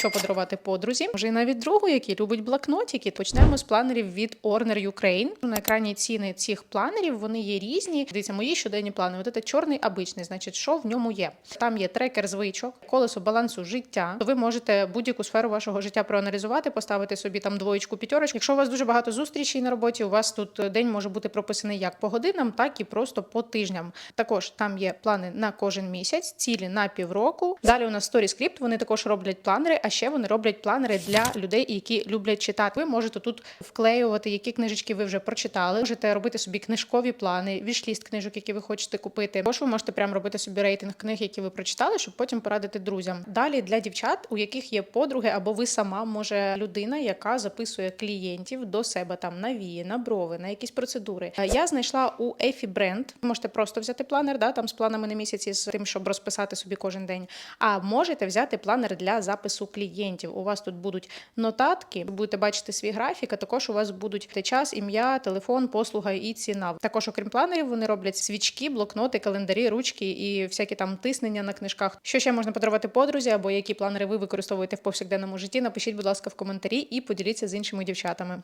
що подарувати подрузі. Може, і навіть другу, який любить блокнотики. Почнемо з планерів від Orner Ukraine. На екрані ціни цих планерів вони є різні. Дивіться, мої щоденні плани. От це чорний обичний. Значить, що в ньому є? Там є трекер звичок, колесо балансу життя. То Ви можете будь-яку сферу вашого життя проаналізувати, поставити собі там двоєчку, п'ятерочку. Якщо у вас дуже багато зустрічей на роботі, у вас тут день може бути прописаний як по годинам, так і просто по тижням. Також там є плани на кожен місяць, цілі на півроку. Далі у нас Story Script, Вони також роблять планери, а ще вони роблять планери для людей, які люблять читати. Ви можете тут вклеювати, які книжечки ви вже прочитали. Можете робити собі книжкові плани, вішліст книжок, які ви хочете купити. Або ж ви можете прямо робити собі рейтинг книг, які ви прочитали, щоб потім порадити друзям. Далі для дівчат, у яких є подруги, або ви сама може людина, яка записує клієнтів до себе там на вії, на брови, на якісь процедури. Е, Я знайшла у Ефі Бренд. Можете просто взяти планер, да, там з планами на місяці, з тим, щоб розписати собі кожен день. А можете взяти планер для запису клієнтів. У вас тут будуть нотатки, ви будете бачити свій графік, а також у вас будуть час, ім'я, телефон, послуга і ціна. Також, окрім планерів, вони роблять свічки, блокноти, календарі, ручки і всякі там тиснення на книжках. Що ще можна подарувати подрузі, або які планери ви використовуєте в повсякденному житті? Напишіть, будь ласка, в коментарі і поділіться з іншими дівчатами.